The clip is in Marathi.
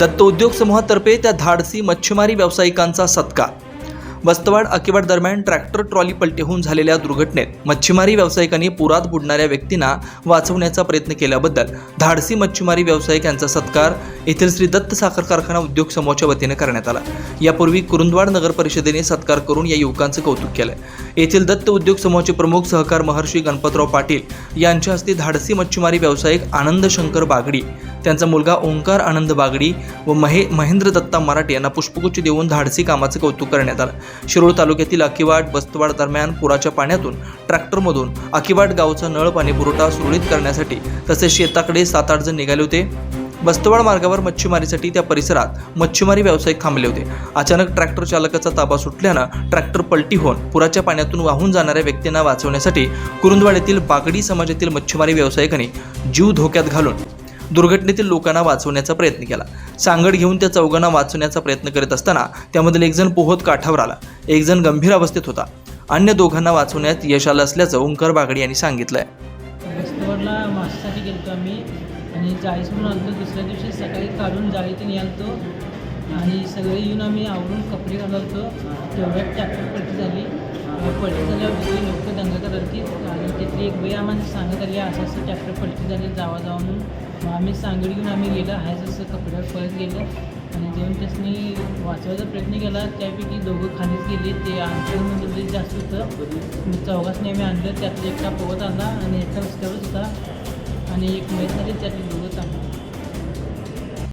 दत्त उद्योग समूहातर्फे त्या धाडसी मच्छीमारी व्यावसायिकांचा सत्कार. वस्तवाड अकिवाड दरम्यान ट्रॅक्टर ट्रॉली पलटी होऊन झालेल्या दुर्घटनेत मच्छीमारी व्यावसायिकांनी पुरात बुडणाऱ्या व्यक्तींना वाचवण्याचा प्रयत्न केल्याबद्दल धाडसी मच्छीमारी व्यावसायिक यांचा सत्कार येथील श्री दत्त साखर कारखाना उद्योग समूहाच्या वतीने करण्यात आला. यापूर्वी कुरुंदवाड नगर परिषदेने सत्कार करून या युवकांचं कौतुक केलं. येथील दत्त उद्योग समूहाचे प्रमुख सहकार महर्षी गणपतराव पाटील यांच्या हस्ते धाडसी मच्छीमारी व्यावसायिक आनंद शंकर बागडी त्यांचा मुलगा ओंकार आनंद बागडी व महे महेंद्र दत्ता मराठे यांना पुष्पगुच्छ देऊन धाडसी कामाचं कौतुक करण्यात आलं. शिरोळ तालुक्यातील अकिवाड बस्तवाड दरम्यान पुराच्या पाण्यातून ट्रॅक्टरमधून अकिवाड गावचा नळ पाणी पुरवठा सुरळीत करण्यासाठी तसेच शेताकडे सात आठ जण निघाले होते. बस्तवाड मार्गावर मच्छीमारीसाठी त्या परिसरात मच्छीमारी व्यावसायिक थांबले होते. अचानक ट्रॅक्टर चालकाचा ताबा सुटल्यानं ट्रॅक्टर पलटी होऊन पुराच्या पाण्यातून वाहून जाणाऱ्या व्यक्तींना वाचवण्यासाठी कुरुंदवाड येथील बागडी समाजातील मच्छीमारी व्यावसायिकांनी जीव धोक्यात घालून दुर्घटनेतील लोकांना वाचवण्याचा प्रयत्न केला. सांगड घेऊन त्या चौघांना वाचवण्याचा प्रयत्न करीत असताना त्यामधील एकजण पोहत काठावर आला. एकजण गंभीर अवस्थेत होता. अन्य दोघांना वाचवण्यात यश आलं असल्याचं ओंकार बागडी यांनी सांगितलंय. आहे मासेसाठी गेलतो आम्ही आणि जाळीस म्हणून आलतो. दुसऱ्या दिवशी सकाळी काढून जाळीत निघालतो आणि सगळे येऊन आम्ही आवरून कपडे घालवतो तेवढ्यात टॅक्टर पलटी झाली. पलटी झाल्यावर सगळी लोक दंग करत आणि तिथली एक बाई आम्हाला सांगत आली असं असं ट्रॅक्टर पलटी झाली जावा जावा म्हणून. मग आम्ही सांगड घेऊन आम्ही गेलो आहे जसं कपड्यावर पळत गेलं. आणि जेव्हा त्यासनी वाचवायचा प्रयत्न केला त्यापैकी दोघं खालीच गेले. ते आमच्या म्हणजे जास्त होतं. मग चौघासनी आम्ही आणलं त्यातलं एकटा पोहत आला आणि एकटा रस्त्यावरच होता. आणि एक मैत्री झाली त्यातली दोघं